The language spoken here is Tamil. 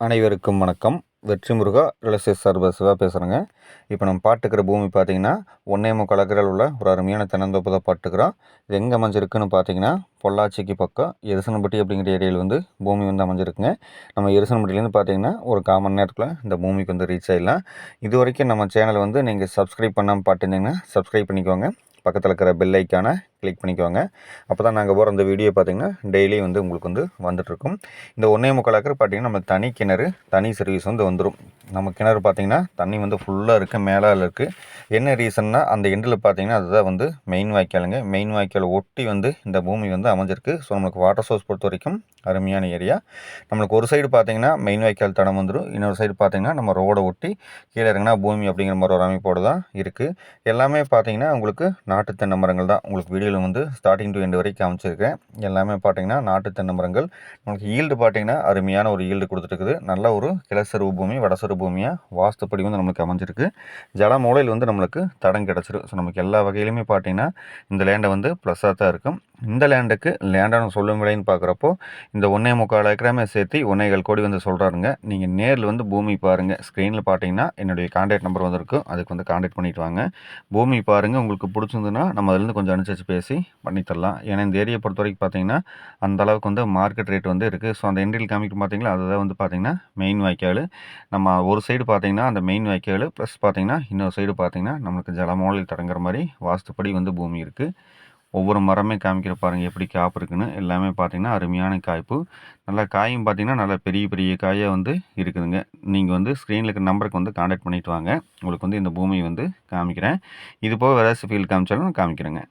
அனைவருக்கும் வணக்கம். வெற்றி முருகா ரியல் எஸ்டேட் சர்வ சிவா பேசுகிறேங்க இப்போ நம்ம பாட்டுக்கிற பூமி பார்த்தீங்கன்னா ஒன்னேமு முக்கால் ஏக்கரில் உள்ள ஒரு அருமையான தென்னந்தோப்பு தான் பாட்டுக்கிறோம் இது எங்கே அமைஞ்சிருக்குன்னு பார்த்தீங்கன்னா பொள்ளாச்சிக்கு பக்கம் எரிசனப்பட்டி அப்படிங்கிற ஏரியாவில் வந்து பூமி வந்து அமைஞ்சிருக்குங்க. நம்ம எரிசனப்பட்டிலேருந்து பார்த்தீங்கன்னா ஒரு கால் நேரத்தில் இந்த பூமிக்கு வந்து ரீச் ஆகிடலாம் இது வரைக்கும் நம்ம சேனலை வந்து நீங்கள் சப்ஸ்கிரைப் பண்ணாமல் பார்த்துருந்தீங்கன்னா சப்ஸ்கிரைப் பண்ணிக்கோங்க. பக்கத்தில் இருக்கிற பெல் ஐக்கானை கிளிக் பண்ணிக்கோங்க. அப்போ தான் நாங்கள் போகிற அந்த வீடியோ பார்த்திங்கன்னா டெய்லி வந்து உங்களுக்கு வந்து வந்துட்டுருக்கும் இந்த ஒன்றே முக்கால் ஏக்கர் பார்த்திங்கன்னா நம்ம தனி கிணறு தனி சர்வீஸ் வந்து வந்துடும் நம்ம கிணறு பார்த்திங்கன்னா தண்ணி வந்து ஃபுல்லாக இருக்குது மேலால் இருக்குது என்ன ரீசன்னா அந்த எண்டில் பார்த்திங்கன்னா அதுதான் வந்து மெயின் வாய்க்காலுங்க. மெயின் வாய்க்கால் ஒட்டி வந்து இந்த பூமி வந்து அமைஞ்சிருக்கு. ஸோ நம்மளுக்கு வாட்டர் சோர்ஸ் பொறுத்த வரைக்கும் அருமையான ஏரியா நம்மளுக்கு ஒரு சைடு பார்த்திங்கன்னா மெயின் வாய்க்கால் தடம் வந்துடும் இன்னொரு சைடு பார்த்திங்கன்னா நம்ம ரோடை ஒட்டி கீழே இறங்கினா பூமி அப்படிங்கிற மாதிரி ஒரு அமைப்போடு தான் இருக்குது எல்லாமே பார்த்திங்கன்னா உங்களுக்கு நாட்டு தென்னை மரங்கள் தான். உங்களுக்கு வீடியோவில் வந்து ஸ்டார்டிங் டு எண்டு வரைக்கும் அமைச்சிருக்கேன் எல்லாமே பார்த்தீங்கன்னா நாட்டு தென்னை மரங்கள். நமக்கு ஈல்டு பார்த்தீங்கன்னா அருமையான ஒரு ஈல்டு கொடுத்துருக்குது நல்ல ஒரு கிளசருவு பூமி வடசருவு பூமியாக வாஸ்துப்படி வந்து நம்மளுக்கு அமைஞ்சிருக்கு. ஜல மூலையில் வந்து நம்மளுக்கு தடம் கிடச்சிரும். ஸோ நமக்கு எல்லா வகையிலுமே பார்த்தீங்கன்னா இந்த லேண்டை வந்து ப்ளஸ்ஸாக தான் இருக்கும். இந்த லேண்டுக்கு லேண்டான சொல்லும் விலைன்னு பார்க்குறப்போ இந்த ஒன்றே முக்கால் ஏக்கராமே சேர்த்து ஒன்றேகால் கோடி வந்து சொல்கிறாருங்க நீங்கள் நேரில் வந்து பூமி பாருங்கள் ஸ்க்ரீனில் பார்த்தீங்கன்னா என்னுடைய காண்டாக்ட் நம்பர் வந்திருக்கும் அதுக்கு வந்து காண்டாக்ட் பண்ணிட்டு வாங்க. பூமி பாருங்கள் உங்களுக்கு பிடிச்சிருந்துன்னா நம்ம அதுலேருந்து கொஞ்சம் அனுசரித்து பேசி பண்ணித்தரலாம் ஏன்னா இந்த ஏரியை பொறுத்த வரைக்கும் பார்த்தீங்கன்னா அந்த அளவுக்கு வந்து மார்க்கெட் ரேட் வந்து இருக்குது ஸோ அந்த என்ட்ரியில் காமிக்கும் பார்த்தீங்களா அதுதான் வந்து பார்த்தீங்கன்னா மெயின் வாய்க்கால். நம்ம ஒரு சைடு பார்த்திங்கன்னா அந்த மெயின் வாய்க்கால். ப்ளஸ் பார்த்திங்கன்னா இன்னொரு சைடு பார்த்திங்கன்னா நம்மளுக்கு ஜலமோலில் தடங்குற மாதிரி வாஸ்துப்படி வந்து பூமி இருக்குது ஒவ்வொரு மரமே காமிக்கிற பாருங்கள் எப்படி காப்பு இருக்குன்னு. எல்லாமே பார்த்திங்கன்னா அருமையான காய்ப்பு. நல்லா காயும் பார்த்திங்கன்னா நல்லா பெரிய பெரிய காயாக வந்து இருக்குதுங்க. நீங்கள் வந்து ஸ்க்ரீனில் இருக்கிற நம்பருக்கு வந்து காண்டாக்ட் பண்ணிவிட்டு வாங்க. உங்களுக்கு வந்து இந்த பூமி வந்து காமிக்கிறேன். இது போக வேறு ஃபீல்டு காமிச்சாலும் காமிக்கிறேங்க.